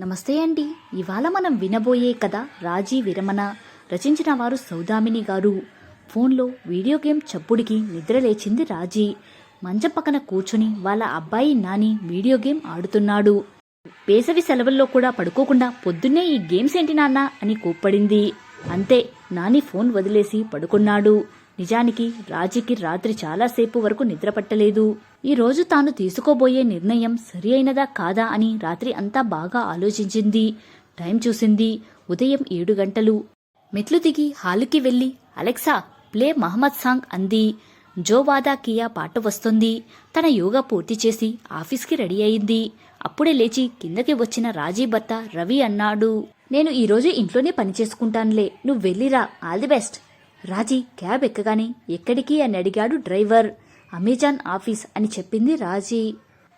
నమస్తే అండి. ఇవాళ మనం వినబోయే కథ రాజీ విరమణ. రచించిన వారు సౌదామిని గారు. ఫోన్లో వీడియో గేమ్ చప్పుడికి నిద్రలేచింది రాజీ. మంచం పక్కన కూర్చుని వాళ్ళ అబ్బాయి నాని వీడియో గేమ్ ఆడుతున్నాడు. వేసవి సెలవుల్లో కూడా పడుకోకుండా పొద్దున్నే ఈ గేమ్స్ ఏంటి నాన్న అని కోప్పడింది. అంతే నాని ఫోన్ వదిలేసి పడుకున్నాడు. నిజానికి రాజీకి రాత్రి చాలాసేపు వరకు నిద్ర పట్టలేదు. ఈరోజు తాను తీసుకోబోయే నిర్ణయం సరి అయినదా కాదా అని రాత్రి అంతా బాగా ఆలోచించింది టైం చూసింది. ఉదయం ఏడు గంటలు. మెట్లు దిగి హాలుకి వెళ్ళి అలెక్సా ప్లే మహమ్మద్ సాంగ్ అంది. జోవాదా కియా పాట వస్తుంది. తన యోగా పూర్తి చేసి ఆఫీస్కి రెడీ అయింది. అప్పుడే లేచి కిందకి వచ్చిన రాజీ భర్త రవి అన్నాడు నేను ఈరోజు ఇంట్లోనే పని చేసుకుంటానులే. నువ్వు వెళ్ళిరా. All the best. Raji cab ఎక్కగానే ఎక్కడికి? అని అడిగాడు డ్రైవర్. అమెజాన్ ఆఫీస్ అని చెప్పింది రాజీ.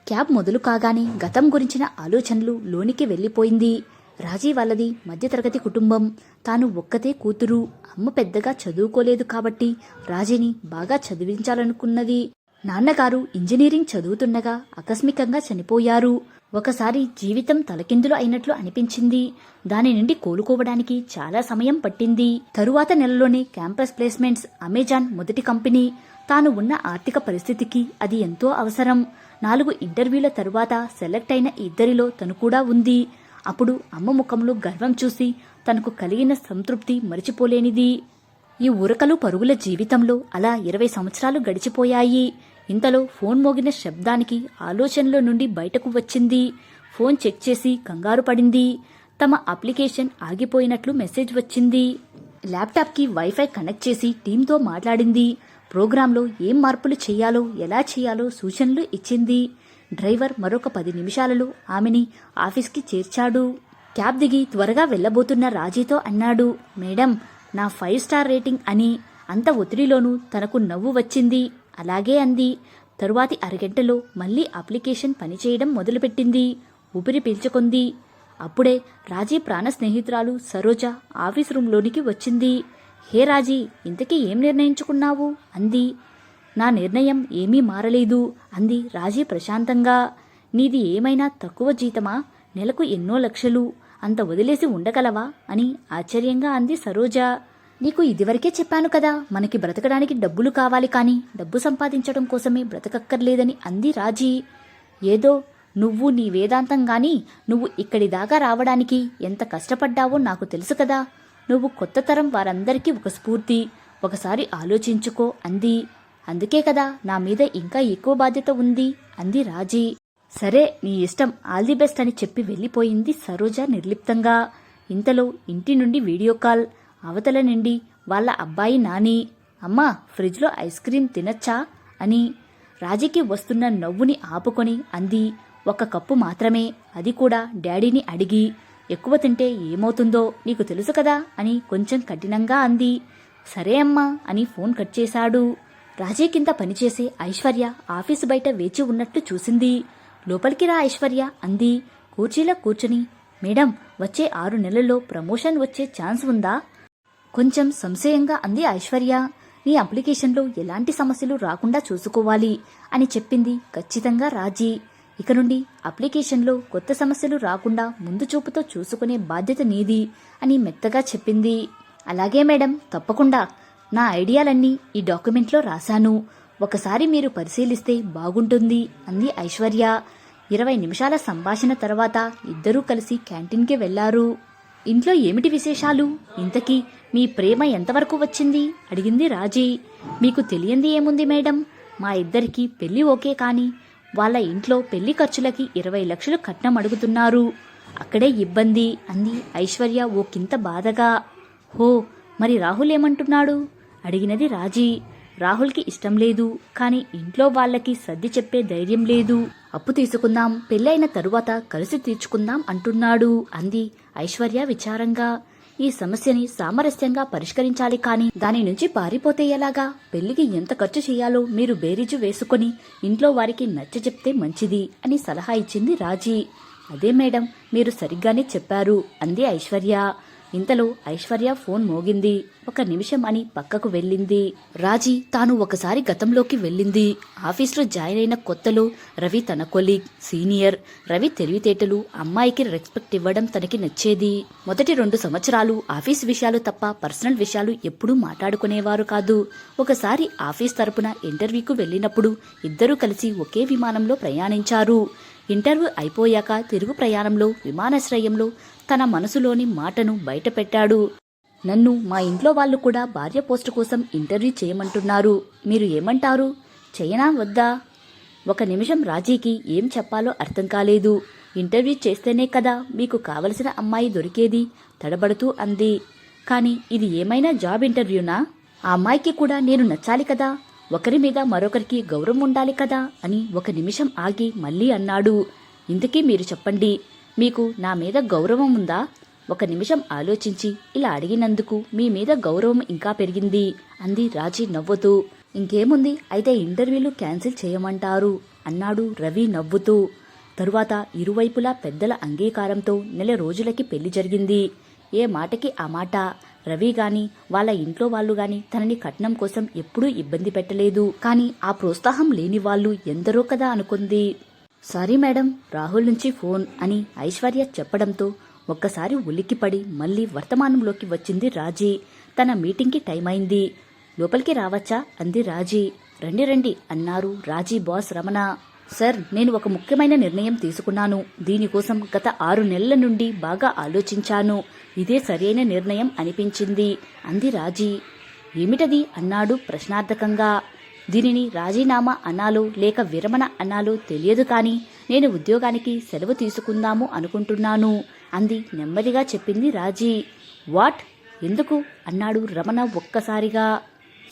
క్యాబ్ మొదలు కాగానే గతం గురించిన ఆలోచనలు లోనికి వెళ్ళిపోయింది. రాజీ వాళ్ళది మధ్యతరగతి కుటుంబం. తాను ఒక్కతే కూతురు. అమ్మ పెద్దగా చదువుకోలేదు కాబట్టి రాజీని బాగా చదివించాలనుకున్నది. నాన్నగారు ఇంజనీరింగ్ చదువుతుండగా ఆకస్మికంగా చనిపోయారు. ఒకసారి జీవితం తలకిందులు అయినట్లు అనిపించింది. దాని నుండి కోలుకోవడానికి చాలా సమయం పట్టింది. తరువాత నెలలోనే క్యాంపస్ ప్లేస్మెంట్స్ అమెజాన్ మొదటి కంపెనీ. తాను ఉన్న ఆర్థిక పరిస్థితికి అది ఎంతో అవసరం. నాలుగు ఇంటర్వ్యూల తరువాత సెలెక్ట్ అయిన ఇద్దరిలో తను కూడా ఉంది. అప్పుడు అమ్మ ముఖంలో గర్వం చూసి తనకు కలిగిన సంతృప్తి మరిచిపోలేనిది. ఈ ఉరకలు పరుగుల జీవితంలో అలా ఇరవై సంవత్సరాలు గడిచిపోయాయి. ఇంతలో ఫోన్ మోగిన శబ్దానికి ఆలోచనలో నుండి బయటకు వచ్చింది. ఫోన్ చెక్ చేసి కంగారు పడింది. తమ అప్లికేషన్ ఆగిపోయినట్లు మెసేజ్ వచ్చింది. ల్యాప్టాప్కి వైఫై కనెక్ట్ చేసి టీంతో మాట్లాడింది. ప్రోగ్రాంలో ఏం మార్పులు చేయాలో ఎలా చేయాలో సూచనలు ఇచ్చింది. డ్రైవర్ మరొక పది నిమిషాలలో ఆమెని ఆఫీస్కి చేర్చాడు. క్యాబ్ దిగి త్వరగా వెళ్ళబోతున్న రాజీతో అన్నాడు మేడం నా ఫైవ్ స్టార్ రేటింగ్ అని. అంత ఒత్తిడిలోనూ తనకు నవ్వు వచ్చింది. అలాగే అంది. తరువాతి అరగంటలో మళ్ళీ అప్లికేషన్ పనిచేయడం మొదలుపెట్టింది. ఊపిరి పీల్చుకుంది. అప్పుడే రాజీ ప్రాణ స్నేహితురాలు సరోజ ఆఫీస్ రూంలోనికి వచ్చింది. హే రాజీ ఇంతకీ ఏం నిర్ణయించుకున్నావు? అంది. నా నిర్ణయం ఏమీ మారలేదు అంది రాజీ ప్రశాంతంగా. నీది ఏమైనా తక్కువ జీతమా? నెలకు ఎన్నో లక్షలు. అంత వదిలేసి ఉండగలవా? అని ఆశ్చర్యంగా అంది సరోజ. నీకు ఇదివరకే చెప్పాను కదా మనకి బ్రతకడానికి డబ్బులు కావాలి కానీ డబ్బు సంపాదించడం కోసమే బ్రతకక్కర్లేదని అంది రాజీ. ఏదో నువ్వు నీ వేదాంతం గాని నువ్వు ఇక్కడి దాకా రావడానికి ఎంత కష్టపడ్డావో నాకు తెలుసు కదా. నువ్వు కొత్త తరం వారందరికీ ఒక స్ఫూర్తి ఒకసారి ఆలోచించుకో అంది. అందుకే కదా నా మీద ఇంకా ఎక్కువ బాధ్యత ఉంది అంది రాజీ. సరే నీ ఇష్టం ఆల్ ది బెస్ట్ అని చెప్పి వెళ్ళిపోయింది సరోజ నిర్లిప్తంగా. ఇంతలో ఇంటి నుండి వీడియో కాల్. అవతల నుండి వాళ్ళ అబ్బాయి నాని అమ్మా ఫ్రిడ్జ్లో ఐస్ క్రీం తినచ్చా? అని రాజీకి వస్తున్న నవ్వుని ఆపుకొని అంది ఒక కప్పు మాత్రమే. అది కూడా డాడీని అడిగి ఎక్కువ తింటే ఏమవుతుందో నీకు తెలుసు కదా? అని కొంచెం కఠినంగా అంది. సరే అమ్మా అని ఫోన్ కట్ చేశాడు. రాజీ కింద పనిచేసే ఐశ్వర్య ఆఫీసు బయట వేచి ఉన్నట్టు చూసింది. లోపలికి రా ఐశ్వర్య అంది. కుర్చీలో కూర్చుని మేడం వచ్చే ఆరు నెలల్లో ప్రమోషన్ వచ్చే ఛాన్స్ ఉందా? కొంచెం సంశయంగా అంది ఐశ్వర్య. నీ అప్లికేషన్లో ఎలాంటి సమస్యలు రాకుండా చూసుకోవాలి అని చెప్పింది ఖచ్చితంగా రాజీ. ఇక నుండి అప్లికేషన్లో కొత్త సమస్యలు రాకుండా ముందు చూపుతో చూసుకునే బాధ్యత నీది అని మెత్తగా చెప్పింది. అలాగే మేడం తప్పకుండా. నా ఐడియాలన్నీ ఈ డాక్యుమెంట్లో రాశాను. ఒకసారి మీరు పరిశీలిస్తే బాగుంటుంది అంది ఐశ్వర్య. ఇరవై నిమిషాల సంభాషణ తర్వాత ఇద్దరూ కలిసి క్యాంటీన్కి వెళ్ళారు. ఇంట్లో ఏమిటి విశేషాలు? ఇంతకీ మీ ప్రేమ ఎంతవరకు వచ్చింది? అడిగింది రాజీ. మీకు తెలియంది ఏముంది మేడం? మా ఇద్దరికి పెళ్ళి ఓకే కానీ వాళ్ళ ఇంట్లో పెళ్ళి ఖర్చులకి ఇరవై లక్షలు కట్నం అడుగుతున్నారు. అక్కడే ఇబ్బంది అంది ఐశ్వర్య ఓ కింత బాధగా. హో మరి రాహుల్ ఏమంటున్నాడు? అడిగినది రాజీ. రాహుల్కి ఇష్టం లేదు కానీ ఇంట్లో వాళ్ళకి సర్ది చెప్పే ధైర్యం లేదు. అప్పు తీసుకుందాం పెళ్ళైన తరువాత కలిసి తీర్చుకుందాం అంటున్నాడు అంది ఐశ్వర్య విచారంగా. ఈ సమస్యని సామరస్యంగా పరిష్కరించాలి కానీ దాని నుంచి పారిపోతే ఎలాగా? పెళ్ళికి ఎంత ఖర్చు చేయాలో మీరు బేరీజు వేసుకుని ఇంట్లో వారికి నచ్చ చెప్తే మంచిది అని సలహా ఇచ్చింది రాజీ. అదే మేడం మీరు సరిగ్గానే చెప్పారు అంది ఐశ్వర్య. ఇంతలో ఐశ్వర్య ఫోన్ మోగింది. ఒక నిమిషం అని పక్కకు వెళ్ళింది. రాజీ తాను ఒకసారి గతంలోకి వెళ్ళింది. ఆఫీస్లో జాయిన్ అయిన కొత్తలో రవి తన కొలీగ్ సీనియర్. రవి తెలివితేటలు అమ్మాయికి రెస్పెక్ట్ ఇవ్వడం తనకి నచ్చేది. మొదటి రెండు సంవత్సరాలు ఆఫీస్ విషయాలు తప్ప పర్సనల్ విషయాలు ఎప్పుడూ మాట్లాడుకునేవారు కాదు. ఒకసారి ఆఫీస్ తరపున ఇంటర్వ్యూకు వెళ్ళినప్పుడు ఇద్దరూ కలిసి ఒకే విమానంలో ప్రయాణించారు. ఇంటర్వ్యూ అయిపోయాక తిరుగు ప్రయాణంలో విమానాశ్రయంలో తన మనసులోని మాటను బయటపెట్టాడు. నన్ను మా ఇంట్లో వాళ్ళు కూడా భార్య పోస్టు కోసం ఇంటర్వ్యూ చేయమంటున్నారు. మీరు ఏమంటారు? చేయనా వద్దా? ఒక నిమిషం రాజీకి ఏం చెప్పాలో అర్థం కాలేదు. ఇంటర్వ్యూ చేస్తేనే కదా మీకు కావలసిన అమ్మాయి దొరికేది తడబడుతూ అంది. కానీ ఇది ఏమైనా జాబ్ ఇంటర్వ్యూనా? ఆ అమ్మాయికి కూడా నేను నచ్చాలి కదా? ఒకరి మీద మరొకరికి గౌరవం ఉండాలి కదా అని ఒక నిమిషం ఆగి మళ్ళీ అన్నాడు. ఇందుకే మీరు చెప్పండి మీకు నా మీద గౌరవం ఉందా? ఒక నిమిషం ఆలోచించి ఇలా అడిగినందుకు మీ మీద గౌరవం ఇంకా పెరిగింది అంది రాజీ నవ్వుతూ. ఇంకేముంది అయితే ఇంటర్వ్యూలు క్యాన్సిల్ చేయమంటారు అన్నాడు రవి నవ్వుతూ. తరువాత ఇరువైపులా పెద్దల అంగీకారంతో నెల రోజులకి పెళ్ళి జరిగింది. ఏ మాటకి ఆ మాట? రవి గాని వాళ్ళ ఇంట్లో వాళ్ళు గాని తనని కట్నం కోసం ఎప్పుడూ ఇబ్బంది పెట్టలేదు. కానీ ఆ ప్రోత్సాహం లేని వాళ్ళు ఎందరో కదా అనుకుంది. సారీ మేడం రాహుల్ నుంచి ఫోన్ అని ఐశ్వర్య చెప్పడంతో ఒక్కసారి ఉలిక్కిపడి మళ్ళీ వర్తమానంలోకి వచ్చింది రాజీ. తన మీటింగ్కి టైం అయింది. లోపలికి రావచ్చా? అంది రాజీ. రండి రండి అన్నారు రాజీ బాస్ రమణ. సార్ నేను ఒక ముఖ్యమైన నిర్ణయం తీసుకున్నాను. దీనికోసం గత ఆరు నెలల నుండి బాగా ఆలోచించాను. ఇదే సరైన నిర్ణయం అనిపించింది. అంది రాజీ. ఏమిటది? అన్నాడు ప్రశ్నార్థకంగా. దీనిని రాజీనామా అనాలో లేక విరమణ అనాలో తెలియదు కానీ నేను ఉద్యోగానికి సెలవు తీసుకుందాము అనుకుంటున్నాను అంది నెమ్మదిగా చెప్పింది రాజీ. వాట్? ఎందుకు? అన్నాడు రమణ ఒక్కసారిగా.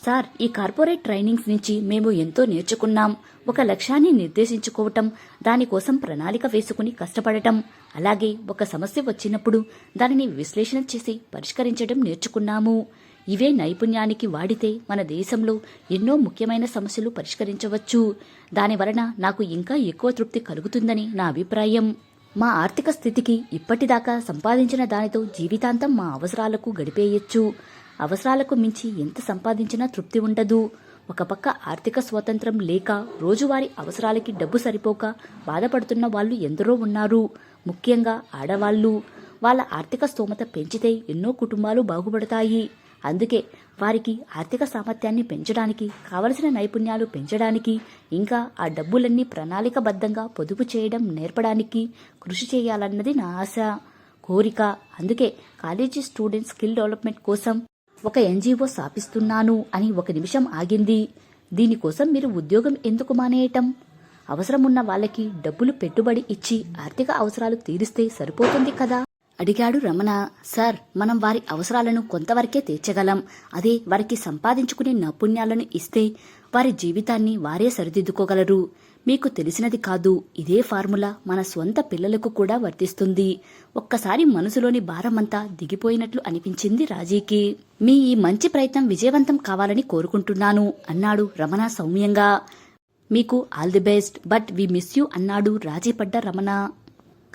సార్ ఈ కార్పొరేట్ ట్రైనింగ్స్ నుంచి మేము ఎంతో నేర్చుకున్నాం. ఒక లక్ష్యాన్ని నిర్దేశించుకోవటం దానికోసం ప్రణాళిక వేసుకుని కష్టపడటం అలాగే ఒక సమస్య వచ్చినప్పుడు దానిని విశ్లేషణ చేసి పరిష్కరించడం నేర్చుకున్నాము. ఇవే నైపుణ్యానికి వాడితే మన దేశంలో ఎన్నో ముఖ్యమైన సమస్యలు పరిష్కరించవచ్చు. దాని వలన నాకు ఇంకా ఎక్కువ తృప్తి కలుగుతుందని నా అభిప్రాయం. మా ఆర్థిక స్థితికి ఇప్పటిదాకా సంపాదించిన దానితో జీవితాంతం మా అవసరాలకు గడిపేయచ్చు. అవసరాలకు మించి ఎంత సంపాదించినా తృప్తి ఉండదు. ఒక పక్క ఆర్థిక స్వాతంత్రం లేక రోజువారీ అవసరాలకి డబ్బు సరిపోక బాధపడుతున్న వాళ్ళు ఎందరో ఉన్నారు. ముఖ్యంగా ఆడవాళ్ళు. వాళ్ళ ఆర్థిక స్తోమత పెంచితే ఎన్నో కుటుంబాలు బాగుపడతాయి. అందుకే వారికి ఆర్థిక సామర్థ్యాన్ని పెంచడానికి కావలసిన నైపుణ్యాలు పెంచడానికి ఇంకా ఆ డబ్బులన్నీ ప్రణాళికబద్ధంగా పొదుపు చేయడం నేర్పడానికి కృషి చేయాలన్నది నా ఆశ. కోరిక. అందుకే కాలేజీ స్టూడెంట్ స్కిల్ డెవలప్మెంట్ కోసం ఒక ఎన్జీఓ స్థాపిస్తున్నాను అని ఒక నిమిషం ఆగింది. దీనికోసం మీరు ఉద్యోగం ఎందుకు మానేయటం? అవసరమున్న వాళ్ళకి డబ్బులు పెట్టుబడి ఇచ్చి ఆర్థిక అవసరాలు తీరిస్తే సరిపోతుంది కదా? అడిగాడు రమణ. సార్ మనం వారి అవసరాలను కొంతవరకే తీర్చగలం. అదే వారికి సంపాదించుకునే నైపుణ్యాలను ఇస్తే వారి జీవితాన్ని వారే సరిదిద్దుకోగలరు. మీకు తెలిసినది కాదు. ఇదే ఫార్ములా మన స్వంత పిల్లలకు కూడా వర్తిస్తుంది. ఒక్కసారి మనసులోని భారమంతా దిగిపోయినట్లు అనిపించింది రాజీకి. మీ ఈ మంచి ప్రయత్నం విజయవంతం కావాలని కోరుకుంటున్నాను అన్నాడు రమణ సౌమ్యంగా. మీకు all the best but we miss you అన్నాడు రాజీపడ్డ రమణ.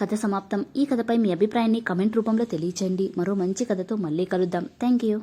కథ సమాప్తం. ఈ కథపై మీ అభిప్రాయాన్ని కమెంట్ రూపంలో తెలియచేయండి. మరో మంచి కథతో మళ్ళీ కలుద్దాం. Thank you